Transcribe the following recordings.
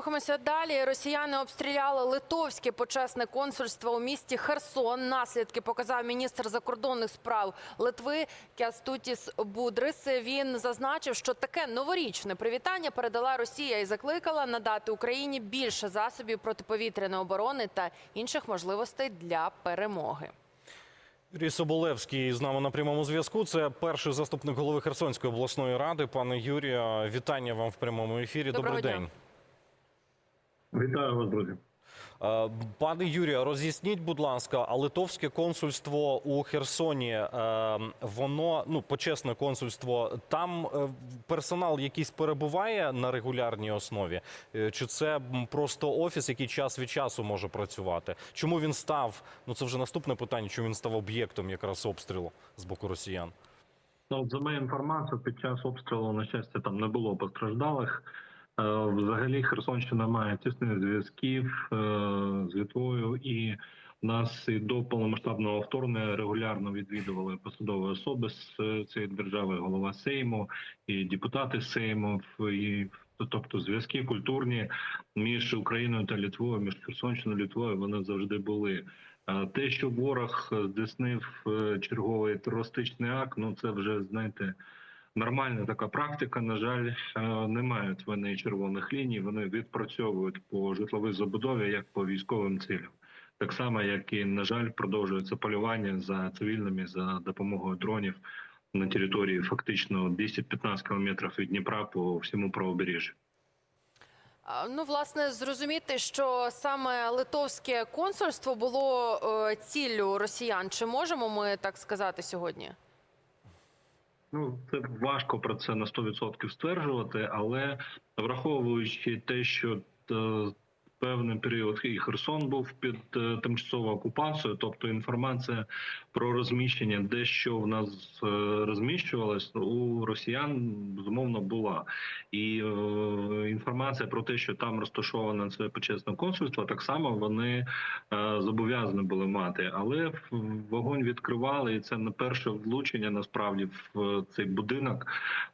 Рухаємося далі. Росіяни обстріляли литовське почесне консульство у місті Херсон. Наслідки показав міністр закордонних справ Литви Кястутіс Будрис. Він зазначив, що таке новорічне привітання передала Росія і закликала надати Україні більше засобів протиповітряної оборони та інших можливостей для перемоги. Юрій Соболевський з нами на прямому зв'язку. Це перший заступник голови Херсонської обласної ради. Пане Юрію, вітання вам в прямому ефірі. Доброго Добрий дня. день. Вітаю вас, друзі. Е, Пане Юрію, роз'ясніть, будь ласка, а литовське консульство у Херсоні, е, воно ну почесне консульство. Там е, персонал якийсь перебуває на регулярній основі, чи це просто офіс, який час від часу може працювати? Чому він став? Ну це вже наступне питання. Чому він став об'єктом якраз обстрілу з боку росіян? Ну, за моєю інформацією, під час обстрілу, на щастя, там не було постраждалих. Е, Взагалі, Херсонщина має тісних зв'язків е, з Литвою, і нас і до повномасштабного вторгнення регулярно відвідували посадові особи з е, цієї держави, голова Сейму і депутати Сейму. І, тобто, зв'язки культурні між Україною та Литвою, між Херсонщиною і Литвою, вони завжди були. Те, що ворог здійснив черговий терористичний акт, ну це вже знаєте. Нормальна така практика. На жаль, е, не мають вони червоних ліній. Вони відпрацьовують по житловій забудові як по військовим цілям. Так само, як і на жаль, продовжується полювання за цивільними за допомогою дронів на території фактично 10-15 кілометрів від Дніпра по всьому правобережжю. Ну, власне, зрозуміти, що саме литовське консульство було е, ціллю росіян. Чи можемо ми так сказати сьогодні? Ну, це важко про це на 100% стверджувати, але враховуючи те, що е, певний період і Херсон був під е, тимчасовою окупацією, тобто інформація про розміщення, де що в нас е, розміщувалось, у росіян безумовно була. І е, інформація про те, що там розташоване це почесне консульство, так само вони зобов'язані були мати. Але вогонь відкривали, і це не перше влучення насправді в цей будинок.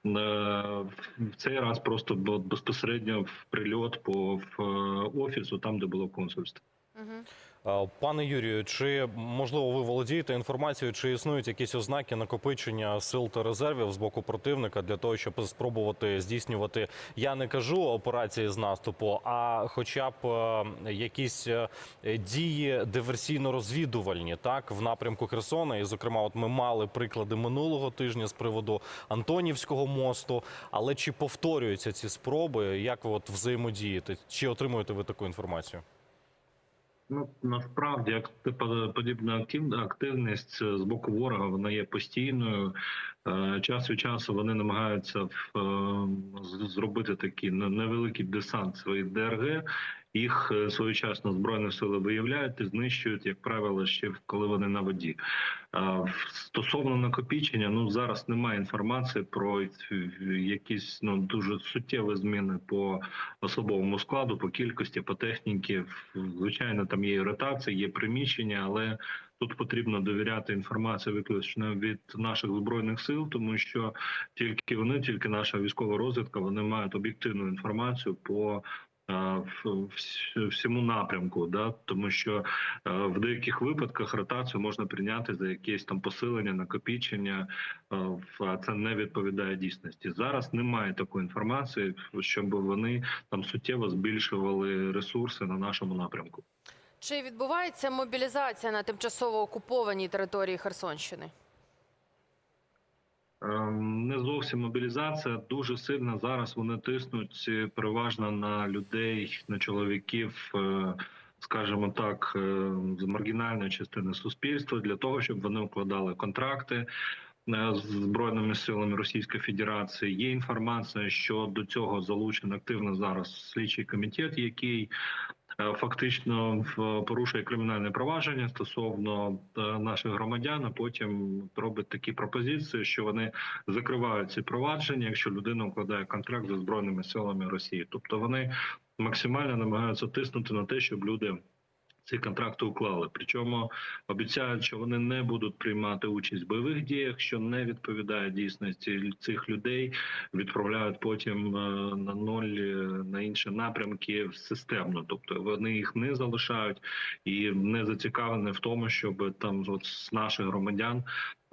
В цей раз просто безпосередньо в прильот по в, е, офісу, там де було консульство. Угу. Е, Пане Юрію, чи можливо ви володієте інформацією, чи існують якісь ознаки накопичення сил та резервів з боку противника для того, щоб спробувати здійснювати, я не кажу операції з наступу, а хоча б е, якісь е, дії диверсійно-розвідувальні, так в напрямку Херсона. І, зокрема, от ми мали приклади минулого тижня з приводу Антонівського мосту. Але чи повторюються ці спроби? Як ви от взаємодієте? Чи отримуєте ви таку інформацію? Ну насправді подібна актив- активність з боку ворога вона є постійною. Е, Час від часу вони намагаються е, з- зробити такий не- невеликий десант своїх ДРГ. Їх е, своєчасно збройні сили виявляють і знищують, як правило, ще коли вони на воді. Стосовно накопічення, ну зараз немає інформації про якісь ну дуже суттєві зміни по особовому складу, по кількості, по техніці. Звичайно, там є ротація, є приміщення, але тут потрібно довіряти інформації виключно від наших збройних сил, тому що тільки вони, тільки наша військова розвідка, вони мають об'єктивну інформацію по. В- всьому напрямку, да тому що е, в деяких випадках ротацію можна прийняти за якесь там посилення, накопічення, е, а це не відповідає дійсності. Зараз немає такої інформації, щоб вони там суттєво збільшували ресурси на нашому напрямку. Чи відбувається мобілізація на тимчасово окупованій території Херсонщини? Ем, Не зовсім мобілізація дуже сильно зараз. Вони тиснуть переважно на людей, на чоловіків, е, скажімо так, е, з маргінальної частини суспільства для того, щоб вони укладали контракти. е, З збройними силами Російської Федерації є інформація, що до цього залучений активно зараз слідчий комітет, який фактично в- порушує кримінальне провадження стосовно е, наших громадян. а Потім робить такі пропозиції, що вони закривають ці провадження, якщо людина укладає контракт зі збройними силами Росії. Тобто вони максимально намагаються тиснути на те, щоб люди ці контракти уклали. Причому обіцяють, що вони не будуть приймати участь в бойових діях, що не відповідає дійсності цих людей. Відправляють потім е, на ноль е, на інші напрямки системно. Тобто вони їх не залишають і не зацікавлені в тому, щоб там от з наших громадян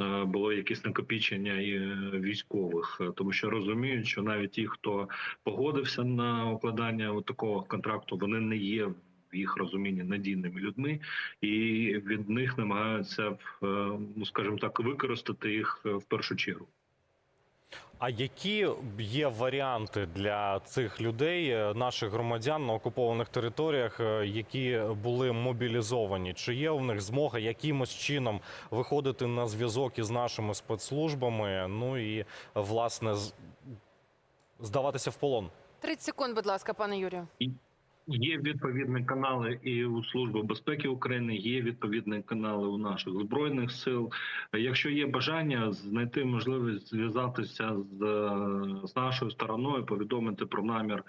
е, було якесь накопичення і військових, тому що розуміють, що навіть ті, хто погодився на укладання такого контракту, вони не є в їх розумінні надійними людьми, і від них намагаються е, ну скажімо так використати їх е, в першу чергу. А які є варіанти для цих людей, е, наших громадян на окупованих територіях, які були мобілізовані? Чи є у них змога якимось чином виходити на зв'язок із нашими спецслужбами? Ну і власне здаватися в полон? 30 секунд, будь ласка, пане Юрію. Є відповідні канали і у Служби безпеки України, є відповідні канали у наших збройних сил. Якщо є бажання знайти можливість зв'язатися з, з нашою стороною, повідомити про намір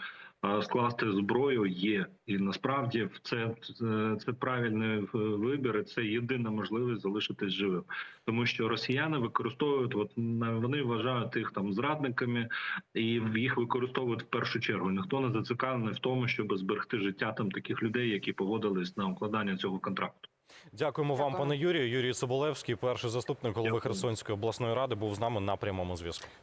скласти зброю, є і насправді це, це, це правильний е, вибір. і Це єдина можливість залишитись живим, тому що росіяни використовують от на- вони вважають їх там зрадниками і їх використовують в першу чергу. Ніхто не зацікавлений в тому, щоб зберегти життя там таких людей, які погодились на укладання цього контракту. Дякуємо вам, пане Юрію. Юрій Соболевський, перший заступник голови Дякую. Херсонської обласної ради, був з нами на прямому зв'язку.